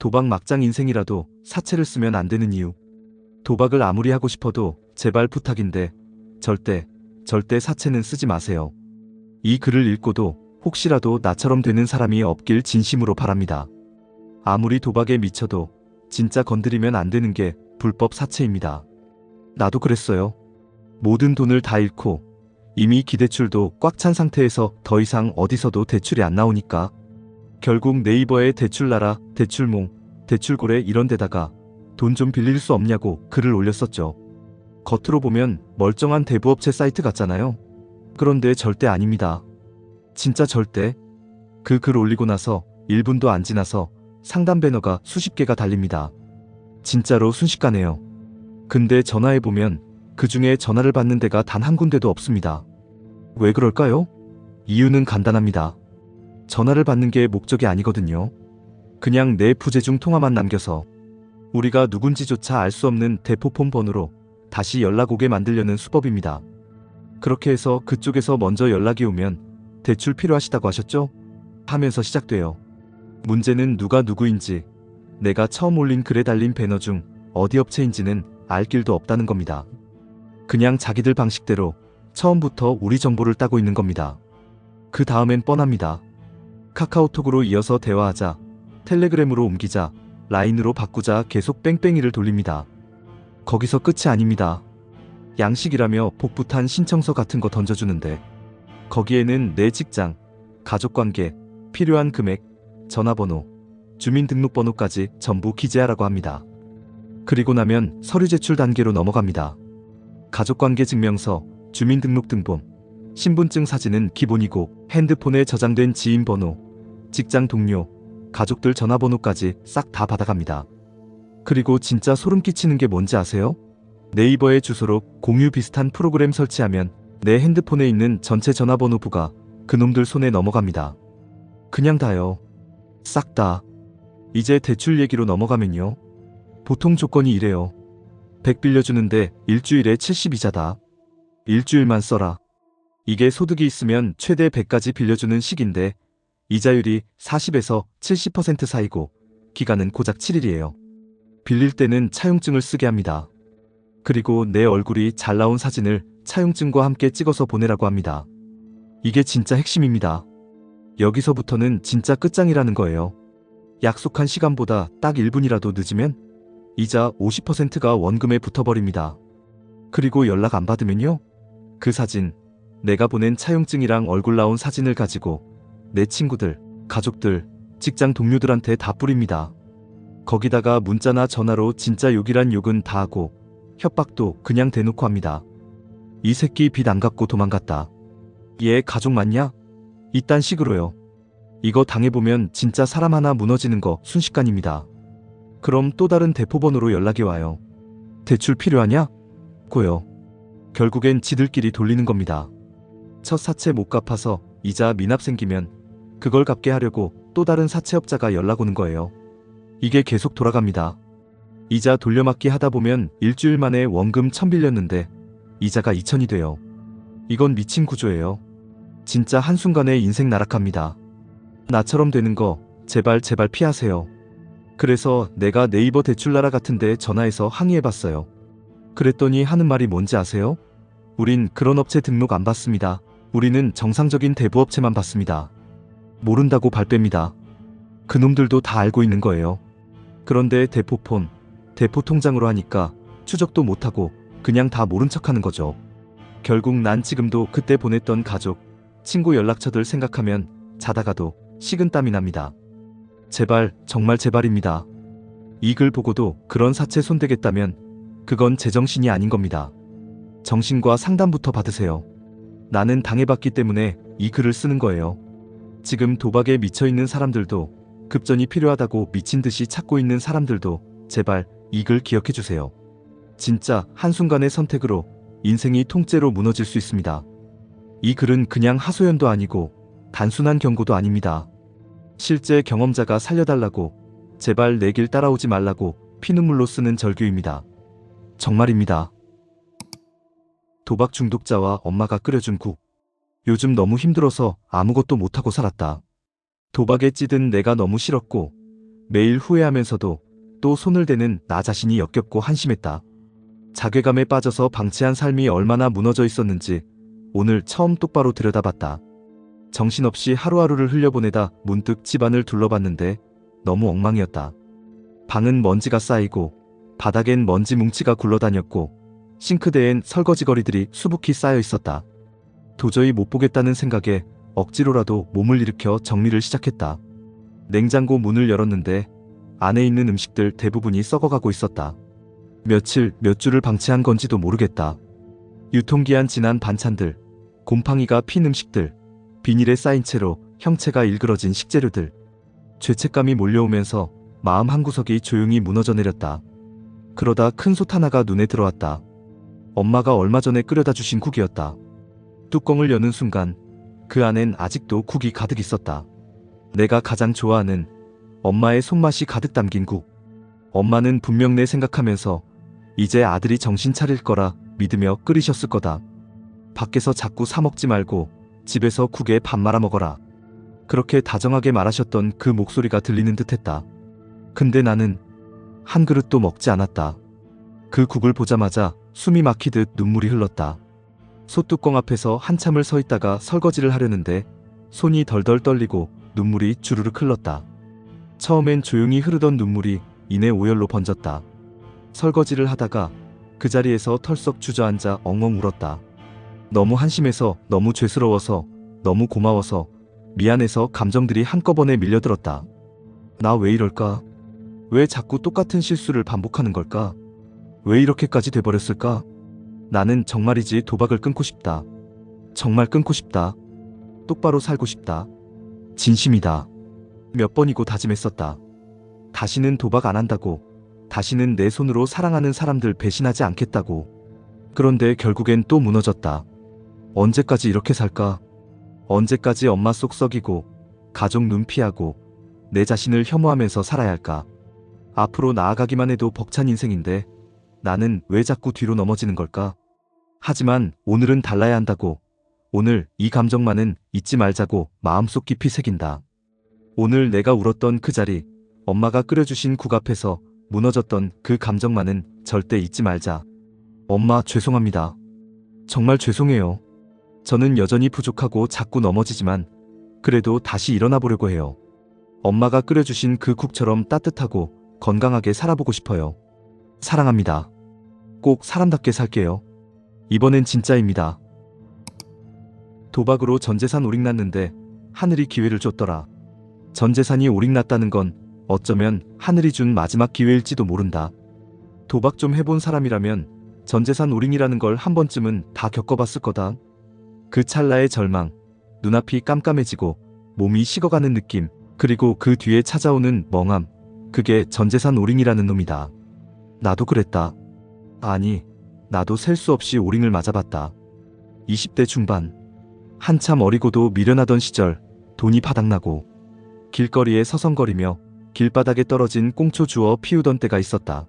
도박 막장 인생이라도 사채를 쓰면 안 되는 이유. 도박을 아무리 하고 싶어도 제발 부탁인데 절대, 절대 사채는 쓰지 마세요. 이 글을 읽고도 혹시라도 나처럼 되는 사람이 없길 진심으로 바랍니다. 아무리 도박에 미쳐도 진짜 건드리면 안 되는 게 불법 사채입니다. 나도 그랬어요. 모든 돈을 다 잃고 이미 기대출도 꽉 찬 상태에서 더 이상 어디서도 대출이 안 나오니까 결국 네이버에 대출나라, 대출몽, 대출고래 이런 데다가 돈 좀 빌릴 수 없냐고 글을 올렸었죠. 겉으로 보면 멀쩡한 대부업체 사이트 같잖아요. 그런데 절대 아닙니다. 진짜 절대. 그 글 올리고 나서 1분도 안 지나서 상담 배너가 수십 개가 달립니다. 진짜로 순식간에요. 근데 전화해보면 그 중에 전화를 받는 데가 단 한 군데도 없습니다. 왜 그럴까요? 이유는 간단합니다. 전화를 받는 게 목적이 아니거든요. 그냥 내 부재중 통화만 남겨서 우리가 누군지조차 알 수 없는 대포폰 번호로 다시 연락 오게 만들려는 수법입니다. 그렇게 해서 그쪽에서 먼저 연락이 오면 대출 필요하시다고 하셨죠? 하면서 시작돼요. 문제는 누가 누구인지 내가 처음 올린 글에 달린 배너 중 어디 업체인지는 알 길도 없다는 겁니다. 그냥 자기들 방식대로 처음부터 우리 정보를 따고 있는 겁니다. 그 다음엔 뻔합니다. 카카오톡으로 이어서 대화하자, 텔레그램으로 옮기자, 라인으로 바꾸자 계속 뺑뺑이를 돌립니다. 거기서 끝이 아닙니다. 양식이라며 복부탄 신청서 같은 거 던져주는데 거기에는 내 직장, 가족관계, 필요한 금액, 전화번호, 주민등록번호까지 전부 기재하라고 합니다. 그리고 나면 서류 제출 단계로 넘어갑니다. 가족관계 증명서, 주민등록등본, 신분증 사진은 기본이고 핸드폰에 저장된 지인 번호, 직장 동료, 가족들 전화번호까지 싹 다 받아갑니다. 그리고 진짜 소름 끼치는 게 뭔지 아세요? 네이버의 주소로 공유 비슷한 프로그램 설치하면 내 핸드폰에 있는 전체 전화번호 부가 그놈들 손에 넘어갑니다. 그냥 다요. 싹 다. 이제 대출 얘기로 넘어가면요. 보통 조건이 이래요. 100 빌려주는데 일주일에 70이자다. 일주일만 써라. 이게 소득이 있으면 최대 100까지 빌려주는 식인데 이자율이 40에서 70% 사이고 기간은 고작 7일이에요. 빌릴 때는 차용증을 쓰게 합니다. 그리고 내 얼굴이 잘 나온 사진을 차용증과 함께 찍어서 보내라고 합니다. 이게 진짜 핵심입니다. 여기서부터는 진짜 끝장이라는 거예요. 약속한 시간보다 딱 1분이라도 늦으면 이자 50%가 원금에 붙어버립니다. 그리고 연락 안 받으면요? 그 사진, 내가 보낸 차용증이랑 얼굴 나온 사진을 가지고 내 친구들, 가족들, 직장 동료들한테 다 뿌립니다. 거기다가 문자나 전화로 진짜 욕이란 욕은 다 하고 협박도 그냥 대놓고 합니다. 이 새끼 빚 안 갚고 도망갔다. 얘 가족 맞냐? 이딴 식으로요. 이거 당해보면 진짜 사람 하나 무너지는 거 순식간입니다. 그럼 또 다른 대포번호로 연락이 와요. 대출 필요하냐? 고요. 결국엔 지들끼리 돌리는 겁니다. 첫 사채 못 갚아서 이자 미납 생기면 그걸 갚게 하려고 또 다른 사채업자가 연락 오는 거예요. 이게 계속 돌아갑니다. 이자 돌려막기 하다 보면 일주일 만에 원금 1000 빌렸는데 이자가 2000이 돼요. 이건 미친 구조예요. 진짜 한순간에 인생 나락합니다. 나처럼 되는 거 제발 제발 피하세요. 그래서 내가 네이버 대출나라 같은데 전화해서 항의해봤어요. 그랬더니 하는 말이 뭔지 아세요? 우린 그런 업체 등록 안 받습니다. 우리는 정상적인 대부업체만 받습니다. 모른다고 발뺌니다. 그놈들도 다 알고 있는 거예요. 그런데 대포폰, 대포통장으로 하니까 추적도 못하고 그냥 다 모른 척 하는 거죠. 결국 난 지금도 그때 보냈던 가족, 친구 연락처들 생각하면 자다가도 식은땀이 납니다. 제발, 정말 제발입니다. 이 글 보고도 그런 사채 손대겠다면 그건 제정신이 아닌 겁니다. 정신과 상담부터 받으세요. 나는 당해봤기 때문에 이 글을 쓰는 거예요. 지금 도박에 미쳐 있는 사람들도 급전이 필요하다고 미친 듯이 찾고 있는 사람들도 제발 이 글 기억해 주세요. 진짜 한순간의 선택으로 인생이 통째로 무너질 수 있습니다. 이 글은 그냥 하소연도 아니고 단순한 경고도 아닙니다. 실제 경험자가 살려달라고 제발 내 길 따라오지 말라고 피눈물로 쓰는 절규입니다. 정말입니다. 도박 중독자와 엄마가 끓여준 국. 요즘 너무 힘들어서 아무것도 못하고 살았다. 도박에 찌든 내가 너무 싫었고 매일 후회하면서도 또 손을 대는 나 자신이 역겹고 한심했다. 자괴감에 빠져서 방치한 삶이 얼마나 무너져 있었는지 오늘 처음 똑바로 들여다봤다. 정신없이 하루하루를 흘려보내다 문득 집안을 둘러봤는데 너무 엉망이었다. 방은 먼지가 쌓이고 바닥엔 먼지 뭉치가 굴러다녔고 싱크대엔 설거지거리들이 수북히 쌓여 있었다. 도저히 못 보겠다는 생각에 억지로라도 몸을 일으켜 정리를 시작했다. 냉장고 문을 열었는데 안에 있는 음식들 대부분이 썩어가고 있었다. 며칠 몇 주를 방치한 건지도 모르겠다. 유통기한 지난 반찬들, 곰팡이가 핀 음식들, 비닐에 쌓인 채로 형체가 일그러진 식재료들. 죄책감이 몰려오면서 마음 한구석이 조용히 무너져 내렸다. 그러다 큰 솥 하나가 눈에 들어왔다. 엄마가 얼마 전에 끓여다 주신 국이었다. 뚜껑을 여는 순간 그 안엔 아직도 국이 가득 있었다. 내가 가장 좋아하는 엄마의 손맛이 가득 담긴 국. 엄마는 분명 내 생각하면서 이제 아들이 정신 차릴 거라 믿으며 끓이셨을 거다. 밖에서 자꾸 사 먹지 말고 집에서 국에 밥 말아 먹어라. 그렇게 다정하게 말하셨던 그 목소리가 들리는 듯 했다. 근데 나는 한 그릇도 먹지 않았다. 그 국을 보자마자 숨이 막히듯 눈물이 흘렀다. 솥뚜껑 앞에서 한참을 서 있다가 설거지를 하려는데 손이 덜덜 떨리고 눈물이 주르륵 흘렀다. 처음엔 조용히 흐르던 눈물이 이내 오열로 번졌다. 설거지를 하다가 그 자리에서 털썩 주저앉아 엉엉 울었다. 너무 한심해서 너무 죄스러워서 너무 고마워서 미안해서 감정들이 한꺼번에 밀려들었다. 나 왜 이럴까? 왜 자꾸 똑같은 실수를 반복하는 걸까? 왜 이렇게까지 돼버렸을까? 나는 정말이지 도박을 끊고 싶다. 정말 끊고 싶다. 똑바로 살고 싶다. 진심이다. 몇 번이고 다짐했었다. 다시는 도박 안 한다고. 다시는 내 손으로 사랑하는 사람들 배신하지 않겠다고. 그런데 결국엔 또 무너졌다. 언제까지 이렇게 살까? 언제까지 엄마 속 썩이고, 가족 눈 피하고, 내 자신을 혐오하면서 살아야 할까? 앞으로 나아가기만 해도 벅찬 인생인데, 나는 왜 자꾸 뒤로 넘어지는 걸까? 하지만 오늘은 달라야 한다고. 오늘 이 감정만은 잊지 말자고 마음속 깊이 새긴다. 오늘 내가 울었던 그 자리, 엄마가 끓여주신 국 앞에서 무너졌던 그 감정만은 절대 잊지 말자. 엄마 죄송합니다. 정말 죄송해요. 저는 여전히 부족하고 자꾸 넘어지지만 그래도 다시 일어나 보려고 해요. 엄마가 끓여주신 그 국처럼 따뜻하고 건강하게 살아보고 싶어요. 사랑합니다. 꼭 사람답게 살게요. 이번엔 진짜입니다. 도박으로 전 재산 오릭났는데 하늘이 기회를 줬더라. 전 재산이 오릭났다는 건 어쩌면 하늘이 준 마지막 기회일지도 모른다. 도박 좀 해본 사람이라면 전 재산 오링이라는 걸 한 번쯤은 다 겪어봤을 거다. 그 찰나의 절망, 눈앞이 깜깜해지고 몸이 식어가는 느낌, 그리고 그 뒤에 찾아오는 멍함, 그게 전 재산 오링이라는 놈이다. 나도 그랬다. 아니, 나도 셀 수 없이 오링을 맞아봤다. 20대 중반. 한참 어리고도 미련하던 시절, 돈이 바닥나고, 길거리에 서성거리며 길바닥에 떨어진 꽁초 주워 피우던 때가 있었다.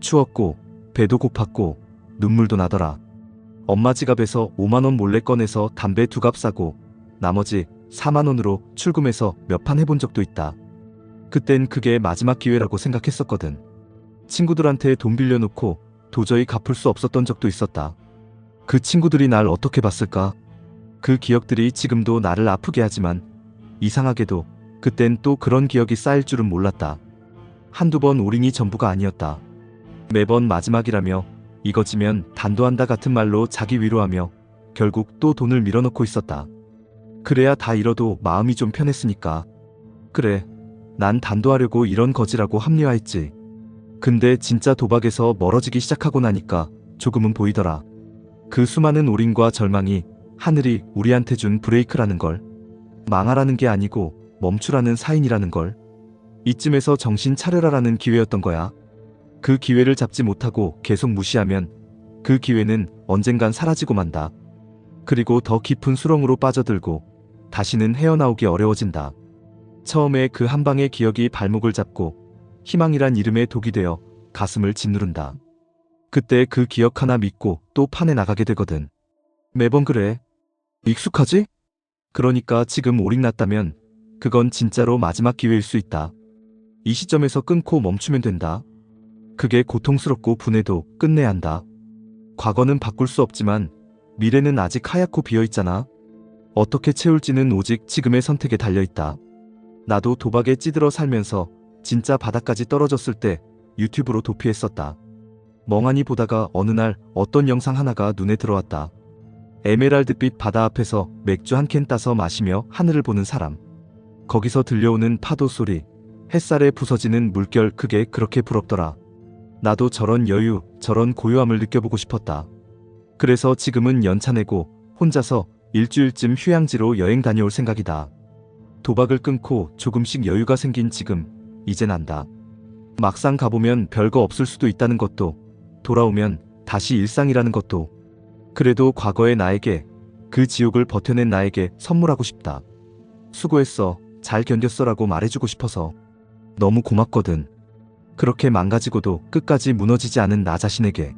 추웠고, 배도 고팠고, 눈물도 나더라. 엄마 지갑에서 5만원 몰래 꺼내서 담배 두 갑 사고, 나머지 4만원으로 출금해서 몇 판 해본 적도 있다. 그땐 그게 마지막 기회라고 생각했었거든. 친구들한테 돈 빌려놓고 도저히 갚을 수 없었던 적도 있었다. 그 친구들이 날 어떻게 봤을까? 그 기억들이 지금도 나를 아프게 하지만 이상하게도 그땐 또 그런 기억이 쌓일 줄은 몰랐다. 한두 번 오링이 전부가 아니었다. 매번 마지막이라며 이거 지면 단도한다 같은 말로 자기 위로하며 결국 또 돈을 밀어넣고 있었다. 그래야 다 잃어도 마음이 좀 편했으니까. 그래, 난 단도하려고 이런 거지라고 합리화했지. 근데 진짜 도박에서 멀어지기 시작하고 나니까 조금은 보이더라. 그 수많은 오링과 절망이 하늘이 우리한테 준 브레이크라는 걸. 망하라는 게 아니고 멈추라는 사인이라는 걸. 이쯤에서 정신 차려라라는 기회였던 거야. 그 기회를 잡지 못하고 계속 무시하면 그 기회는 언젠간 사라지고 만다. 그리고 더 깊은 수렁으로 빠져들고 다시는 헤어나오기 어려워진다. 처음에 그 한 방의 기억이 발목을 잡고 희망이란 이름의 독이 되어 가슴을 짓누른다. 그때 그 기억 하나 믿고 또 판에 나가게 되거든. 매번 그래. 익숙하지? 그러니까 지금 오링났다면 그건 진짜로 마지막 기회일 수 있다. 이 시점에서 끊고 멈추면 된다. 그게 고통스럽고 분해도 끝내야 한다. 과거는 바꿀 수 없지만 미래는 아직 하얗고 비어 있잖아. 어떻게 채울지는 오직 지금의 선택에 달려 있다. 나도 도박에 찌들어 살면서 진짜 바닥까지 떨어졌을 때 유튜브로 도피했었다. 멍하니 보다가 어느 날 어떤 영상 하나가 눈에 들어왔다. 에메랄드빛 바다 앞에서 맥주 한 캔 따서 마시며 하늘을 보는 사람. 거기서 들려오는 파도 소리, 햇살에 부서지는 물결 그게 그렇게 부럽더라. 나도 저런 여유, 저런 고요함을 느껴보고 싶었다. 그래서 지금은 연차 내고 혼자서 일주일쯤 휴양지로 여행 다녀올 생각이다. 도박을 끊고 조금씩 여유가 생긴 지금, 이젠 안다. 막상 가보면 별거 없을 수도 있다는 것도, 돌아오면 다시 일상이라는 것도, 그래도 과거의 나에게, 그 지옥을 버텨낸 나에게 선물하고 싶다. 수고했어, 잘 견뎠어라고 말해주고 싶어서. 너무 고맙거든. 그렇게 망가지고도 끝까지 무너지지 않은 나 자신에게.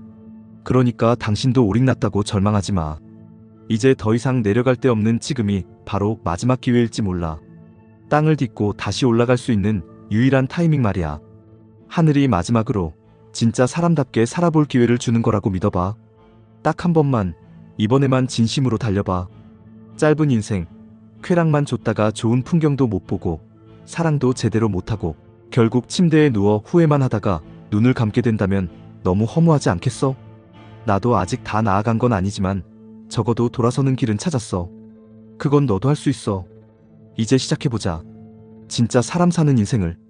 그러니까 당신도 오릭났다고 절망하지 마. 이제 더 이상 내려갈 데 없는 지금이 바로 마지막 기회일지 몰라. 땅을 딛고 다시 올라갈 수 있는 유일한 타이밍 말이야. 하늘이 마지막으로 진짜 사람답게 살아볼 기회를 주는 거라고 믿어봐. 딱 한 번만, 이번에만 진심으로 달려봐. 짧은 인생, 쾌락만 줬다가 좋은 풍경도 못 보고, 사랑도 제대로 못하고, 결국 침대에 누워 후회만 하다가 눈을 감게 된다면 너무 허무하지 않겠어? 나도 아직 다 나아간 건 아니지만 적어도 돌아서는 길은 찾았어. 그건 너도 할 수 있어. 이제 시작해보자. 진짜 사람 사는 인생을.